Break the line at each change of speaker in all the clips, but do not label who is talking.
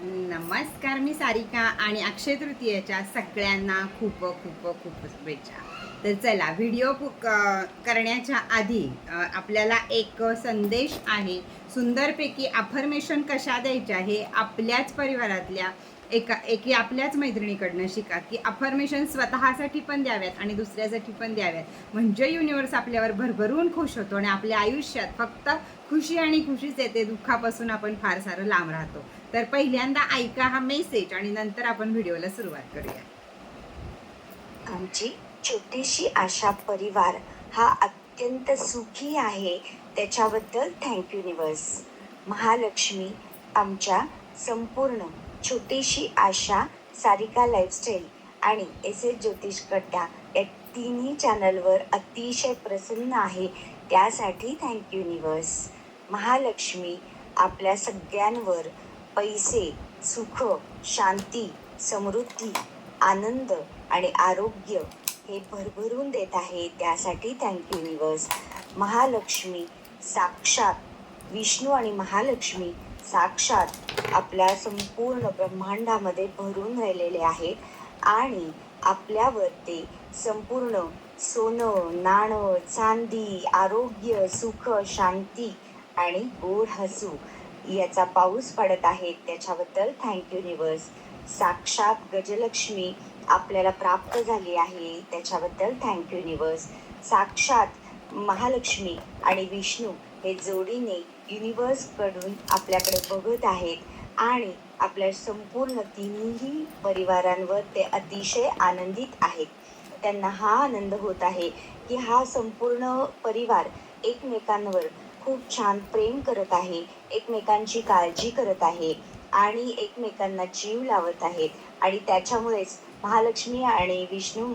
नमस्कार मी सारिका आणि अक्षय तृतीयेच्या सगळ्यांना खूप खूप खूप शुभेच्छा. तर चला व्हिडिओ करण्याच्या आधी आपल्याला एक संदेश आहे. सुंदरपैकी अफर्मेशन कशा द्यायच्या हे आपल्याच परिवारातल्या एका एकी आपल्याच मैत्रिणीकडनं शिका की अफर्मेशन स्वतःसाठी पण द्याव्यात आणि दुसऱ्यासाठी पण द्याव्यात. म्हणजे युनिवर्स आपल्यावर भरभरून खुश होतो आणि आपल्या आयुष्यात फक्त खुशी आणि खुशीच येते. दुःखापासून आपण फार सारं लांब राहतो. तर पहिल्यांदा ऐका हा मेसेज आणि नंतर आपण व्हिडिओला सुरुवात करूया.
आमची छोटीशी आशा परिवार हा अत्यंत सुखी आहे. त्याच्याबद्दल थँक युनिवर्स महालक्ष्मी आमच्या संपूर्ण छोटीशी आशा सारिका लाईफस्टाईल आणि एस एस ज्योतिष कट्टा या तिन्ही चॅनलवर अतिशय प्रसन्न आहे. त्यासाठी थँक युनिवर्स महालक्ष्मी आपल्या सगळ्यांवर पैसे सुख शांती समृद्धी आनंद आणि आरोग्य हे भरभरून देत आहे. त्यासाठी थँक युनिवर्स महालक्ष्मी साक्षात विष्णू आणि महालक्ष्मी साक्षात आपल्या संपूर्ण ब्रह्मांडामध्ये भरून राहिलेले आहेत आणि आपल्यावर ते संपूर्ण सोनं नाणं चांदी आरोग्य सुख शांती आणि गोड हसू याचा पाऊस पडत आहे. त्याच्याबद्दल थँक युनिवर्स साक्षात गजलक्ष्मी आपल्याला प्राप्त झाली आहे. त्याच्याबद्दल थँक युनिवर्स साक्षात महालक्ष्मी आणि विष्णू हे जोडीने युनिवर्सकडून आपल्याकडे बघत आहेत आणि आपल्या संपूर्ण तिन्ही परिवारांवर ते अतिशय आनंदित आहेत. त्यांना हा आनंद होत आहे की हा संपूर्ण परिवार एकमेकांवर खूप छान प्रेम करत आहे एकमेकांची काळजी करत आहे आणि एकमेकांना जीव लावत आहेत. आणि त्याच्यामुळेच महालक्ष्मी आणि विष्णू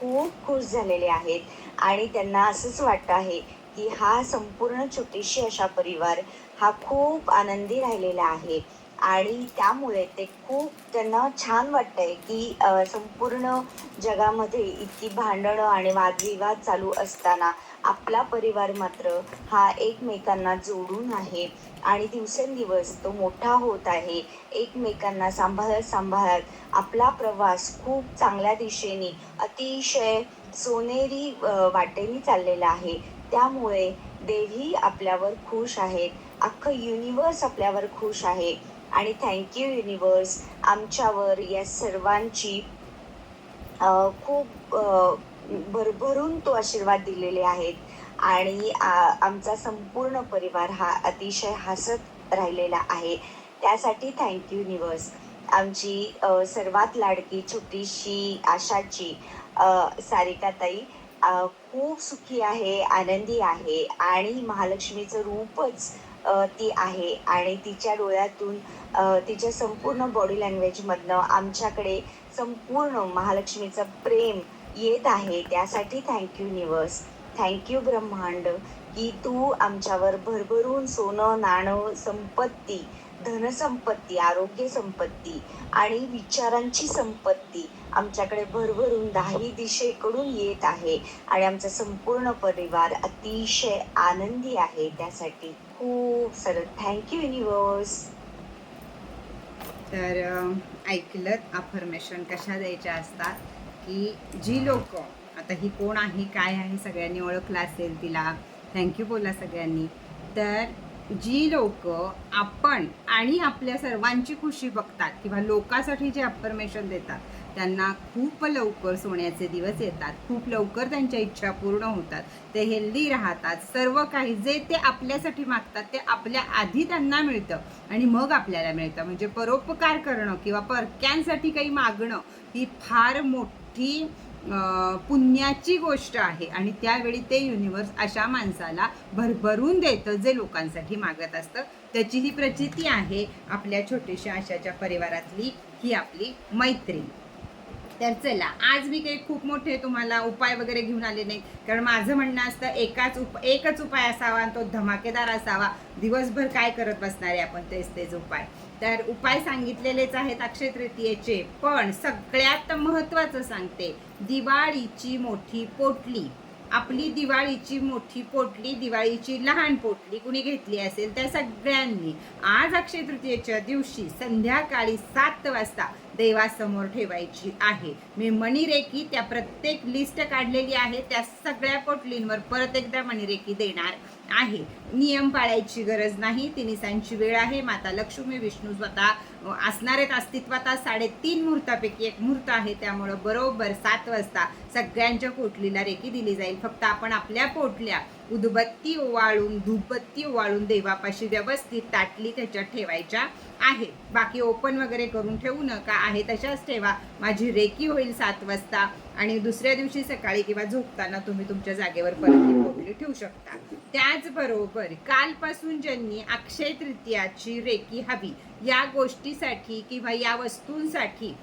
खूप खुश झालेले आहेत. आणि त्यांना असंच वाटतं आहे की हा संपूर्ण छोटीशी अशा परिवार हा खूप आनंदी राहिलेला आहे. आणि त्यामुळे ते खूप त्यांना छान वाटतंय की संपूर्ण जगामध्ये इतकी भांडणं आणि वादविवाद चालू असताना आपला परिवार मात्र हा एकमेकांना जोडून आहे. आणि दिवसेंदिवस तो मोठा होत आहे. एकमेकांना सांभाळत सांभाळत आपला प्रवास खूप चांगल्या दिशेने अतिशय सोनेरी वाटेने चाललेला आहे. त्यामुळे देवी आपल्यावर खुश आहेत अख्खं युनिवर्स आपल्यावर खुश आहे. आणि थँक्यू युनिवर्स आमच्यावर या सर्वांची खूप भरभरून तो आशीर्वाद दिलेले आहेत. आणि आ- आमचा संपूर्ण परिवार हा अतिशय हसत राहिलेला आहे. त्यासाठी थँक्यू युनिवर्स आमची सर्वात लाडकी छोटीशी आशाची अ, सारिकाताई खूप सुखी आहे आनंदी आहे. आणि महालक्ष्मीचं रूपच ती आहे. आणि तिच्या डोळ्यातून तिच्या संपूर्ण बॉडी लँग्वेजमधनं आमच्याकडे संपूर्ण महालक्ष्मीचं प्रेम येत आहे. त्यासाठी थँक्यू निवस थँक्यू ब्रह्मांड की तू आमच्यावर भरभरून सोनं नाणं संपत्ती धनसंपत्ती आरोग्य संपत्ती आणि विचारांची संपत्ती आमच्याकडे भरभरून दाही दिशेकडून येत आहे. आणि आमचा संपूर्ण परिवार अतिशय आनंदी आहे. त्यासाठी खूप सरळ थँक्यू युनिवर्स
तर ऐकलं अफर्मेशन कशा द्यायच्या असतात? की जी लोक आता ही कोण आहे काय आहे सगळ्यांनी ओळखलं असेल तिला थँक्यू बोला सगळ्यांनी तर जी लोक आपण आणि आपल्या सर्वांची खुशी बघतात किंवा लोकांसाठी जे अफर्मेशन देतात त्यांना खूप लवकर सोन्याचे दिवस येतात खूप लवकर त्यांच्या इच्छा पूर्ण होतात ते हेल्दी राहतात सर्व काही जे ते आपल्यासाठी मागतात ते आपल्या आधी त्यांना मिळतं आणि मग आपल्याला मिळतं. म्हणजे परोपकार करणं किंवा परक्यांसाठी काही मागणं ही फार मोठी अं, पुण्याची गोष्ट आहे. आणि त्यावेळी ते युनिवर्स अशा माणसाला भरभरून देतं जे लोकांसाठी मागत असतं. त्याची ही प्रचिती आहे आपल्या छोट्याशा आशाच्या परिवारातली ही आपली मैत्री तर चला आज मी काही खूप मोठे तुम्हाला उपाय वगैरे घेऊन आले नाही. कारण माझं म्हणणं असतं एकाच उप एकच उपाय असावा आणि तो धमाकेदार असावा. दिवसभर काय करत बसणार आहे आपण तेच तेच उपाय. तर उपाय सांगितलेलेच आहेत अक्षय तृतीयेचे पण सगळ्यात महत्त्वाचं सांगते दिवाळीची मोठी पोटली. आपली दिवाळीची मोठी पोटली दिवाळीची लहान पोटली कुणी घेतली असेल त्या सगळ्यांनी. आज अक्षय तृतीयेच्या दिवशी संध्याकाळी सात वाजता देवासमोर ठेवायची आहे. मी मणिरेखी त्या प्रत्येक लिस्ट काढलेली आहे. त्या सगळ्या पोटलींवर परत एकदा मणिरेखी देणार आहे. नियम पाळायची गरज नाही. तिनिसांची वेळ आहे. माता लक्ष्मी विष्णू स्वतः अ, असणार आहेत अस्तित्वात. साडेतीन मुहूर्तापैकी एक मुहूर्त आहे. त्यामुळं बरोबर सात वाजता सगळ्यांच्या पोटलीला रेखी दिली जाईल. फक्त आपण आपल्या पोटल्या उदबत्ती ओवाळून धूपबत्ती ओवाळून देवापाशी व्यवस्थित ताटली त्याच्यात ठेवायच्या आहे. बाकी ओपन वगैरे करून ठेवू नका आहे तशाच ठेवा. माझी रेकी होईल सात वाजता आणि दुसऱ्या दिवशी सकाळी किंवा झोपताना तुम्ही तुमच्या जागेवर परत ती ठेवू शकता. त्याचबरोबर कालपासून ज्यांनी अक्षय तृतीयाची रेकी हवी या गोष्टीसाठी किंवा या वस्तूंसाठी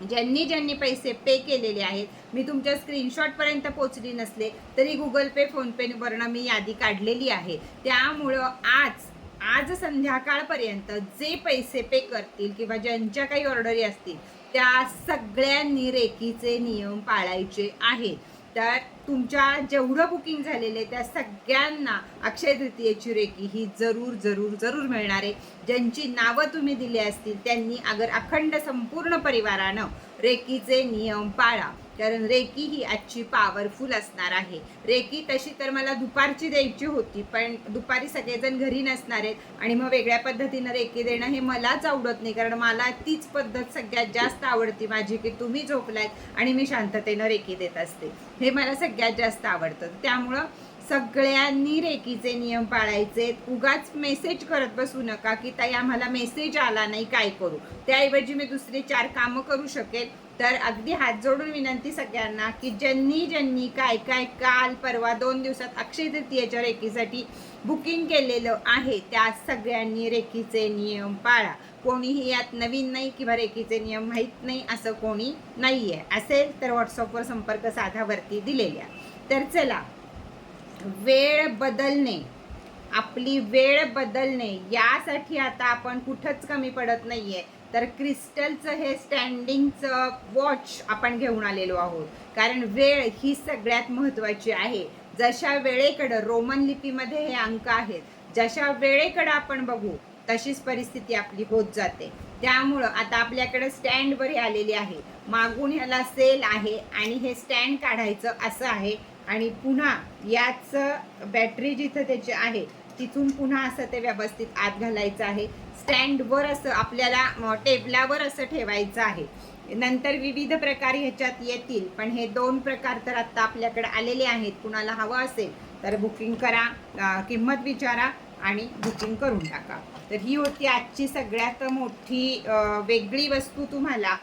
म्हणजे ज्यांनी ज्यांनी पैसे पे केलेले आहेत मी तुमच्या स्क्रीनशॉटपर्यंत पोचली नसले तरी गुगल पे फोनपेवरनं मी यादी काढलेली आहे. त्यामुळं आज आज संध्याकाळपर्यंत जे पैसे पे करतील किंवा ज्यांच्या काही ऑर्डरी असतील त्या सगळ्यांनी रेकीचे नियम पाळायचे आहेत. तर तुमच्या जेवढं बुकिंग झालेले त्या सगळ्यांना अक्षय तृतीयेची रेकी ही जरूर जरूर जरूर मिळणार आहे. ज्यांची नावं तुम्ही दिली असतील त्यांनी अगर अखंड संपूर्ण परिवारानं रेकीचे नियम पाळा. कारण रेकी ही आजची पॉवरफुल असणार आहे. रेकी तशी तर मला दुपारची द्यायची होती पण दुपारी सगळेजण घरी नसणार आहेत आणि मग वेगळ्या पद्धतीनं रेकी देणं हे मलाच आवडत नाही कारण मला तीच पद्धत सगळ्यात जास्त आवडती माझी की तुम्ही झोपलायत आणि मी शांततेनं रेकी देत असते. हे मला सगळ्यात जास्त आवडतं. त्यामुळं सगळ्यांनी रेकीचे नियम पाळायचे. उगाच मेसेज करत बसू नका की ताई आम्हाला मेसेज आला नाही काय करू? त्याऐवजी मी दुसरे चार कामं करू शकेल. तर अगदी हात जोडून विनंती सगळ्यांना की ज्यांनी ज्यांनी काय काय काल परवा दोन दिवसात अक्षय तृतीयेच्या रेखीसाठी बुकिंग केलेलं आहे त्या सगळ्यांनी रेखीचे नियम पाळा. कोणीही यात नवीन नाही किंवा रेखीचे नियम माहीत नाही असं कोणी नाही आहे असेल तर व्हॉट्सअपवर संपर्क साधावरती दिलेल्या. तर चला वेळ बदलणे. आपली वेळ बदलणे. यासाठी आता आपण कुठंच कमी पडत नाही आहे तर क्रिस्टलचं हे स्टँडिंगचं वॉच आपण घेऊन आलेलो आहोत. कारण वेळ ही सगळ्यात महत्त्वाची आहे. जशा वेळेकडं रोमन लिपीमध्ये हे अंक आहेत जशा वेळेकडं आपण बघू तशीच परिस्थिती आपली होत जाते. त्यामुळं आता आपल्याकडं स्टँडवर हे आलेली आहे. मागून ह्याला सेल आहे आणि हे स्टँड काढायचं असं आहे. आणि पुन्हा याच बॅटरी जिथं त्याची आहे तिथून पुन्हा असं ते व्यवस्थित आत घालायचं आहे. स्टँडवर असं आपल्याला टेबलावर असं ठेवायचं आहे. नंतर विविध प्रकार ह्याच्यात येतील पण हे दोन प्रकार तर आत्ता आपल्याकडे आलेले आहेत. कुणाला हवं असेल तर बुकिंग करा किंमत विचारा आणि बुकिंग करून टाका. तर ही होती आजची सगळ्यात मोठी वेगळी वस्तू तुम्हाला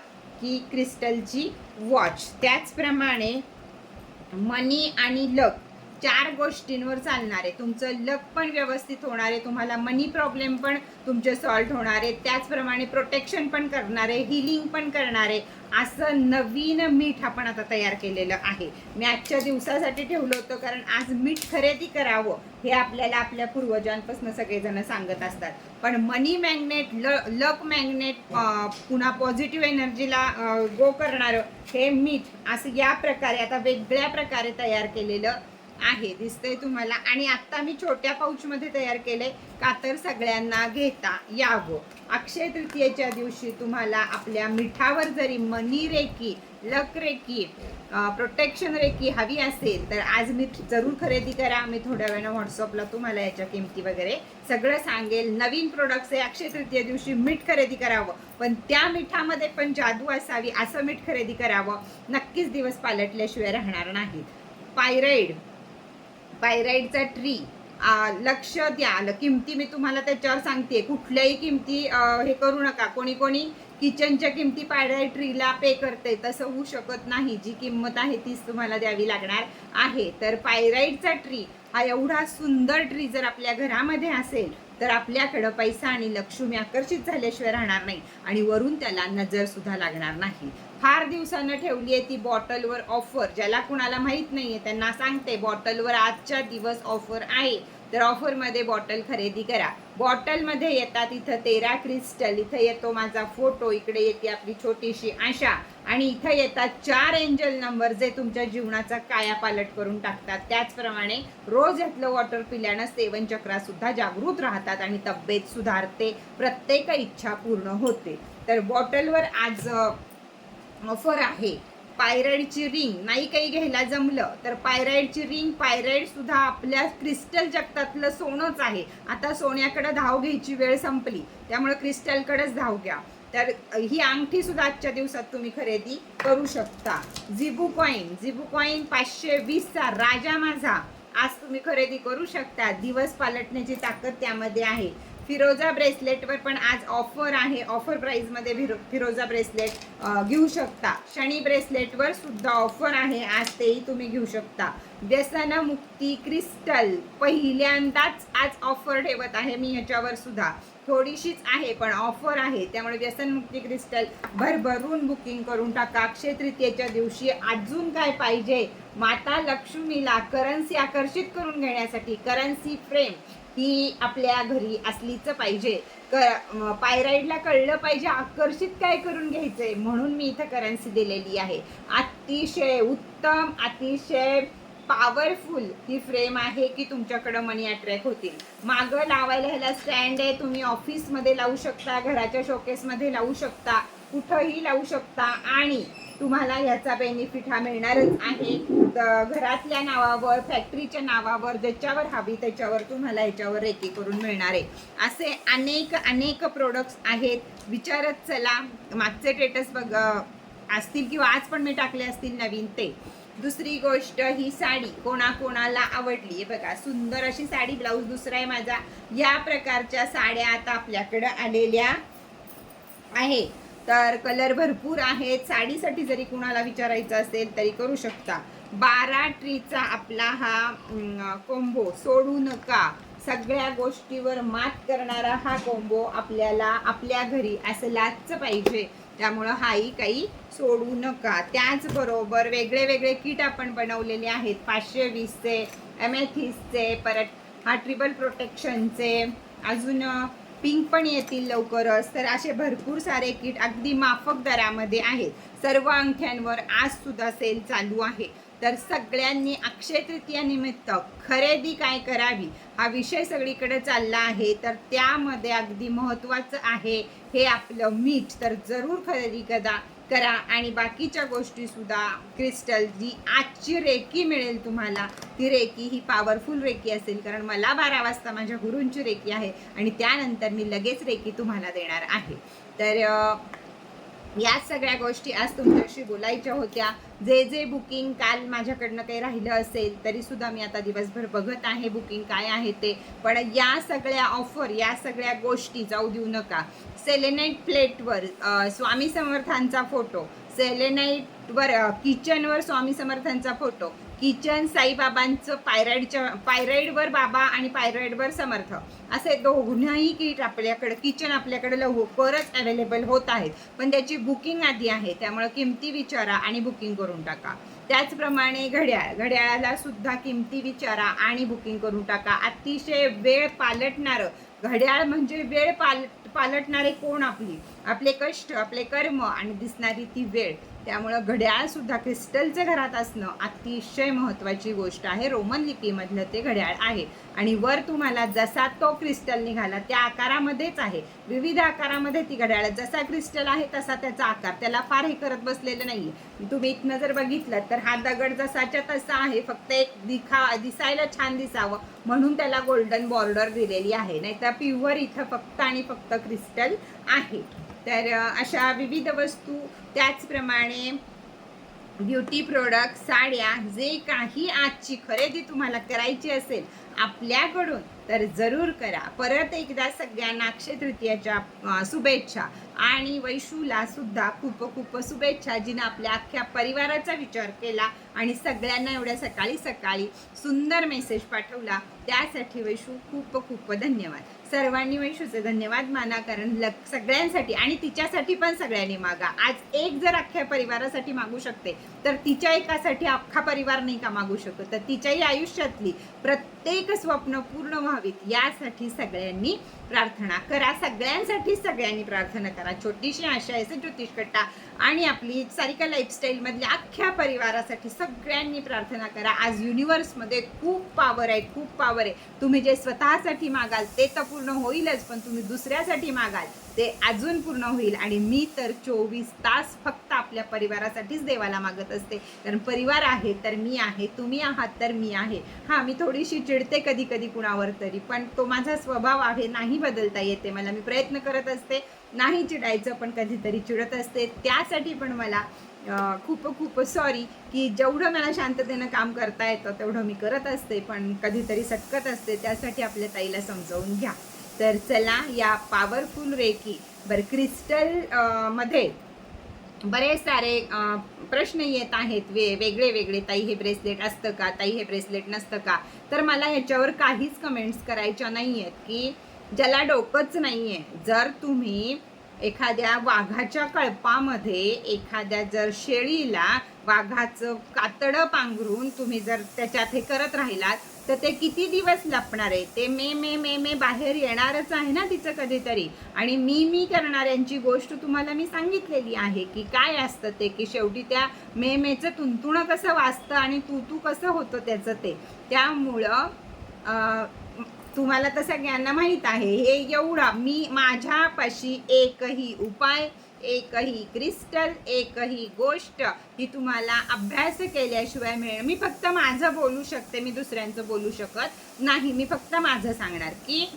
की क्रिस्टलची वॉच. त्याचप्रमाणे मनी आणि लक. चार गोष्टींवर चालणार आहे. तुमचं लक पण व्यवस्थित होणार आहे. तुम्हाला मनी प्रॉब्लेम पण तुमचे सॉल्व्ह होणार आहे. त्याचप्रमाणे प्रोटेक्शन पण करणार आहे. हिलिंग पण करणार आहे. असं नवीन मीठ आपण आता तयार केलेलं आहे. मी आजच्या दिवसासाठी ठेवलं होतं कारण आज मीठ खरेदी करावं हे आपल्याला आपल्या पूर्वजांपासून सगळेजण सांगत असतात. पण मनी मॅग्नेट ल लक मॅग्नेट पुन्हा पॉझिटिव्ह एनर्जीला गो करणारं हे मीठ असं या प्रकारे आता वेगळ्या प्रकारे तयार केलेलं आहे दिसतंय तुम्हाला. आणि आत्ता मी छोट्या पाऊचमध्ये तयार केले का तर सगळ्यांना घेता यावं. अक्षय तृतीयेच्या दिवशी तुम्हाला आपल्या मिठावर जरी money reiki luck reiki protection reiki हवी असेल तर आज मी जरूर खरेदी करा. मी थोड्या वेळानं व्हॉट्सअपला तुम्हाला याच्या किमती वगैरे सगळं सांगेल. नवीन प्रोडक्ट्स आहे अक्षय तृतीय दिवशी मीठ खरेदी करावं. पण त्या मिठामध्ये पण जादू असावी असं मीठ खरेदी करावं. नक्कीच दिवस पालटल्याशिवाय राहणार नाहीत. पायराईड पायराईडचा ट्री. लक्ष द्या. किमती मी तुम्हाला त्याच्यावर सांगते कुठल्याही किमती हे करू नका. कोणी कोणी किचनच्या किमती पायराईड ट्रीला पे करते तसं होऊ शकत नाही. जी किंमत आहे तीच तुम्हाला द्यावी लागणार आहे. तर पायराईडचा ट्री हा एवढा सुंदर ट्री जर आपल्या घरामध्ये असेल तर आपल्याकडं पैसा आणि लक्ष्मी आकर्षित झाल्याशिवाय राहणार नाही आणि वरून त्याला नजरसुद्धा लागणार नाही. फार दिवसानं ठेवली आहे ती बॉटलवर ऑफर. ज्याला कुणाला माहीत नाही आहे त्यांना सांगते बॉटलवर आजच्या दिवस ऑफर आहे. तर ऑफरमध्ये बॉटल खरेदी करा. बॉटलमध्ये येतात इथं तेरा क्रिस्टल. इथं येतो माझा फोटो इकडे येते आपली छोटीशी आशा. आणि इथं येतात चार एंजल नंबर जे तुमच्या जीवनाचा कायापालट करून टाकतात. त्याचप्रमाणे रोज यातलं वॉटर पिल्यानं सेवन चक्रासुद्धा जागृत राहतात आणि तब्येत सुधारते. प्रत्येक इच्छा पूर्ण होते. तर बॉटलवर आज ऑफर आहे. पायराईडची रिंग नाही काही घ्यायला जमलं तर पायराईडची रिंग पायराईड सुद्धा आपल्या क्रिस्टल जगतातलं सोनंच आहे. आता सोन्याकडे धाव घ्यायची वेळ संपली त्यामुळे क्रिस्टलकडेच धाव घ्या. तर ही अंगठी सुद्धा आजच्या दिवसात तुम्ही खरेदी करू शकता. झिबू कॉईन झिबू कॉईन पाचशे वीसचा राजा माझा. आज तुम्ही खरेदी करू शकता. दिवस पालटण्याची ताकद त्यामध्ये आहे. फिरोजा ब्रेसलेटवर पण आज ऑफर आहे. ऑफर प्राईजमध्ये फिरो फिरोजा ब्रेसलेट घेऊ शकता. शनी ब्रेसलेटवर सुद्धा ऑफर आहे. आज तेही तुम्ही घेऊ शकता. व्यसनमुक्ती क्रिस्टल पहिल्यांदाच आज ऑफर ठेवत आहे. मी ह्याच्यावर सुद्धा. थोडीशीच आहे पण ऑफर आहे. त्यामुळे व्यसनमुक्ती क्रिस्टल भरभरून बुकिंग करून टाका. अक्षय तृतीयेच्या दिवशी अजून काय पाहिजे? माता लक्ष्मीला करन्सी आकर्षित करून घेण्यासाठी करन्सी फ्रेम ही आपल्या घरी असलीच पाहिजे. क पायराईडला कळलं पाहिजे आकर्षित काय करून घ्यायचंय म्हणून मी इथं करन्सी दिलेली आहे. अतिशय उत्तम अतिशय पॉवरफुल ही फ्रेम आहे की तुमच्याकडं मनी अट्रॅक्ट होतील. मागं लावायला ह्याला स्टँड आहे तुम्ही ऑफिसमध्ये लावू शकता घराच्या शोकेसमध्ये लावू शकता. कुठंही लावू शकता आणि तुम्हाला याचा बेनिफिट हा मिळणारच आहे. घरातल्या नावावर फॅक्टरीच्या नावावर ज्याच्यावर हवी त्याच्यावर तुम्हाला याच्यावर रेकी करून मिळणार आहे. असे अनेक अनेक प्रोडक्ट्स आहेत. विचारत चला. मागचे टेटस बघ असतील किंवा आज पण मी टाकले असतील नवीन ते. दुसरी गोष्ट ही साडी कोणाकोणाला आवडली? आहे बघा सुंदर अशी साडी ब्लाऊज दुसरा आहे माझा. या प्रकारच्या साड्या आता आपल्याकडं आलेल्या आहे. तर कलर भरपूर आहेत. साडीसाठी जरी कुणाला विचारायचं असेल तरी करू शकता. बारा ट्रीचा आपला हा कोंबो सोडू नका. सगळ्या गोष्टीवर मात करणारा हा कोंबो आपल्याला आपल्या घरी असलाच पाहिजे. त्यामुळं हाही काही सोडू नका. त्याचबरोबर वेगळे वेगळे किट आपण बनवलेले आहेत. पाचशे वीसचे एमेथिसचे परत हा ट्रिबल प्रोटेक्शनचे अजून पिंक पण येतील लवकरच. तर असे भरपूर सारे किट अगदी माफक दरामध्ये आहेत. सर्व अंगठ्यांवर आज सुद्धा सेल चालू आहे. तर सगळ्यांनी अक्षय तृतीयानिमित्त खरेदी काय करावी हा विषय सगळीकडे चालला आहे. तर त्यामध्ये अगदी महत्त्वाचं आहे हे आपलं मीठ. तर जरूर खरेदी करा. करा. आणि बाकीच्या गोष्टी सुद्धा क्रिस्टल जी आजची रेकी मिळेल तुम्हाला ती रेकी ही पॉवरफुल रेकी असेल. कारण मला बारा वाजता माझ्या गुरूंची रेकी आहे आणि त्यानंतर मी लगेच रेकी तुम्हाला देणार आहे. तर याच सगळ्या गोष्टी आज तुमच्याशी बोलायच्या होत्या. जे जे बुकिंग काल माझ्याकडनं काही राहिलं असेल तरी सुद्धा मी आता दिवसभर बघत आहे बुकिंग काय आहे ते. पण या सगळ्या ऑफर या सगळ्या गोष्टी जाऊ देऊ नका. सेलेनाईट प्लेटवर स्वामी समर्थांचा फोटो सेलेनाईटवर किचनवर स्वामी समर्थांचा फोटो किचन साईबाबांचं पायराईडच्या पायराईडवर बाबा आणि पायराईडवर समर्थ. असे दोघंही किट आपल्याकडे किचन आपल्याकडे लवकरच अवेलेबल होत आहेत. पण त्याची बुकिंग आधी आहे. त्यामुळे किमती विचारा आणि बुकिंग करून टाका. त्याचप्रमाणे घड्याळ घड्याळाला सुद्धा किमती विचारा आणि बुकिंग करून टाका. अतिशय वेळ पालटणारं घड्याळ म्हणजे वेळ पाल पालटणारे कोण आपली? आपले कष्ट आपले कर्म आणि दिसणारी ती वेळ. त्यामुळं घड्याळसुद्धा क्रिस्टलचं घरात असणं अतिशय महत्त्वाची गोष्ट आहे. रोमन लिपीमधलं ते घड्याळ आहे. आणि वर तुम्हाला जसा तो क्रिस्टल निघाला त्या आकारामध्येच आहे. विविध आकारामध्ये ती घड्याळ जसा क्रिस्टल आहे तसा त्याचा आकार. त्याला फार हे करत बसलेलं नाही आहे तुम्ही इथनं जर बघितलं तर हा दगड जसाच्या तसा आहे. फक्त एक दिखा दिसायला छान दिसावं म्हणून त्याला गोल्डन बॉर्डर दिलेली आहे. नाही तर प्युअर इथं फक्त आणि फक्त क्रिस्टल आहे. तर अशा विविध वस्तू त्याचप्रमाणे ब्युटी प्रोडक्ट साड्या जे काही आजची खरेदी तुम्हाला करायची असेल आपल्याकडून तर जरूर करा. परत एकदा सगळ्यांना अक्षय तृतीयाच्या शुभेच्छा. आणि वैशूला सुद्धा खूप खूप शुभेच्छा. जिनं आपल्या अख्ख्या परिवाराचा विचार केला आणि सगळ्यांना एवढ्या सकाळी सकाळी सुंदर मेसेज पाठवला त्यासाठी वैशू खूप खूप धन्यवाद. सर्वांनी वैशूचे धन्यवाद माना कारण लग सगळ्यांसाठी आणि तिच्यासाठी पण सगळ्यांनी मागा. आज एक जर अख्ख्या परिवारासाठी मागू शकते तर तिच्या एकासाठी अख्खा परिवार नाही का मागू शकत? तर तिच्याही आयुष्यातली प्रत्येक स्वप्न पूर्ण व्हावीत. यासाठी सगळ्यांनी प्रार्थना करा. सगळ्यांसाठी सगळ्यांनी प्रार्थना करा. छोटीशी आशा आहे ज्योतिष कट्टा आणि आपली सारिका लाईफस्टाईलमधल्या अख्ख्या परिवारासाठी सगळ्यांनी प्रार्थना करा. आज युनिवर्समध्ये खूप पावर आहे खूप पावर आहे. तुम्ही जे स्वतःसाठी मागाल ते तर पूर्ण होईलच पण तुम्ही दुसऱ्यासाठी मागाल ते अजून पूर्ण होईल. आणि मी तर चोवीस तास फक्त आपल्या परिवारासाठीच देवाला मागत असते. कारण परिवार आहे तर मी आहे तुम्ही आहात तर मी आहे. हां मी थोडीशी चिडते कधी कधी कुणावर तरी पण तो माझा स्वभाव आहे नाही बदलता येते. मला मी प्रयत्न करत असते नाही चिडायचं पण कधीतरी चिडत असते. त्यासाठी पण मला खूप खूप सॉरी की जेवढं मला शांततेनं काम करता येतं तेवढं मी करत असते पण कधीतरी सटकत असते. त्यासाठी आपल्या ताईला समजावून घ्या. तर चला या पॉवरफुल रेकी बरं क्रिस्टलमध्ये बरेच सारे प्रश्न येत आहेत. वे वेगळे वेगळे ताई हे ब्रेसलेट असतं का? ताई हे ब्रेसलेट नसतं का? तर मला ह्याच्यावर काहीच कमेंट्स करायच्या नाही आहेत की ज्याला डोकंच नाही आहे जर तुम्ही एखाद्या वाघाच्या कळपामध्ये एखाद्या जर शेळीला वाघाचं कातडं पांघरून तुम्ही जर त्याच्यात हे करत राहिलात तर ते किती दिवस लपणार आहे? ते मे मे मे मे बाहेर येणारच आहे ना तिचं कधीतरी. आणि मी मी करणाऱ्यांची गोष्ट तुम्हाला मी सांगितलेली आहे की काय असतं ते की शेवटी त्या मे मेचं तुंतुणं कसं वाचतं आणि तू तू कसं होतं त्याचं ते. त्यामुळं तुम्हाला तर सगळ्यांना माहीत आहे हे एवढा मी माझ्यापाशी एकही उपाय एकही क्रिस्टल एकही गोष्ट ही तुम्हाला अभ्यास केल्याशिवाय मिळेल. मी फक्त माझं बोलू शकते मी दुसऱ्यांचं बोलू शकत नाही. मी फक्त माझं सांगणार की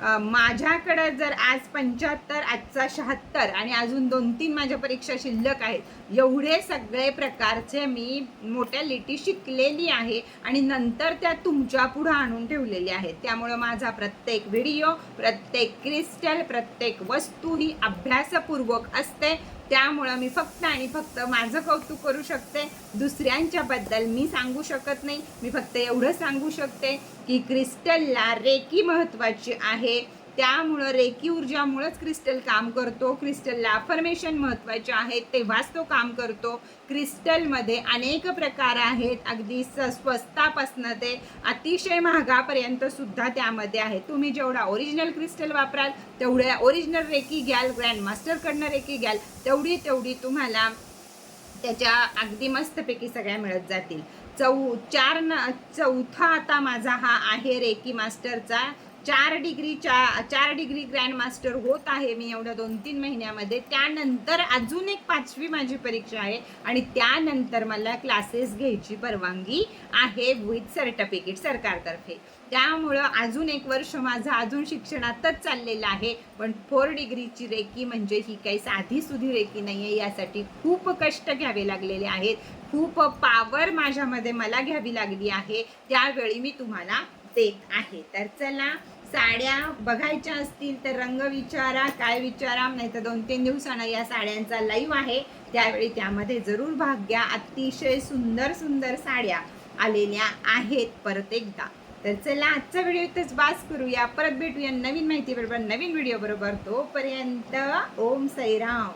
माझ्याकडं जर आज पंच्याहत्तर आजचा शहात्तर आणि अजून दोन तीन माझ्या परीक्षा शिल्लक आहेत एवढे सगळे प्रकारचे मी मोठ्या लिटी शिकलेली आहे आणि नंतर त्या तुमच्या पुढं आणून ठेवलेल्या आहेत. त्यामुळं माझा प्रत्येक व्हिडिओ प्रत्येक क्रिस्टल प्रत्येक वस्तू ही अभ्यासपूर्वक असते. त्यामुळं मी फक्त आणि फक्त माझं कौतुक करू शकते. दुसऱ्यांच्याबद्दल मी सांगू शकत नाही. मी फक्त एवढं सांगू शकते की क्रिस्टलला रेकी महत्त्वाची आहे. त्यामुळं रेकी ऊर्जामुळंच क्रिस्टल काम करतो. क्रिस्टलला अफर्मेशन महत्त्वाचे आहेत तेव्हाच तो काम करतो. क्रिस्टलमध्ये अनेक प्रकार आहेत. अगदी स स्वस्तापासनं ते अतिशय महागापर्यंत सुद्धा त्यामध्ये आहे. तुम्ही जेवढा ओरिजिनल क्रिस्टल वापराल तेवढ्या ओरिजिनल रेकी घ्याल ग्रँड मास्टरकडनं रेकी घ्याल तेवढी तेवढी तुम्हाला त्याच्या अगदी मस्तपैकी सगळ्या मिळत जातील. चौ चार न चौथा आता माझा हा आहे रेकी मास्टरचा. चार डिग्री चा चार डिग्री ग्रँडमास्टर होत आहे मी एवढ्या दोन तीन महिन्यामध्ये. त्यानंतर अजून एक पाचवी माझी परीक्षा आहे आणि त्यानंतर मला क्लासेस घ्यायची परवानगी आहे विथ सर्टिफिकेट सरकारतर्फे. त्यामुळं अजून एक वर्ष माझं अजून शिक्षणातच चाललेलं आहे. पण फोर डिग्रीची रेकी म्हणजे ही काही साधी सुधी रेकी नाही आहे यासाठी खूप कष्ट घ्यावे लागलेले आहेत. खूप पावर माझ्यामध्ये मला घ्यावी लागली आहे. त्यावेळी मी तुम्हाला देत आहे. तर चला साड्या बघायच्या असतील तर रंग विचारा काय विचारा नाही तर दोन तीन दिवसानं या साड्यांचा लाईव्ह आहे. त्यावेळी त्यामध्ये जरूर भाग घ्या. अतिशय सुंदर सुंदर साड्या आलेल्या आहेत परत एकदा. तर चला आजचा व्हिडिओ इथंच बास करूया. परत भेटूया नवीन माहितीबरोबर नवीन व्हिडिओ बरोबर. तोपर्यंत ओम साईराम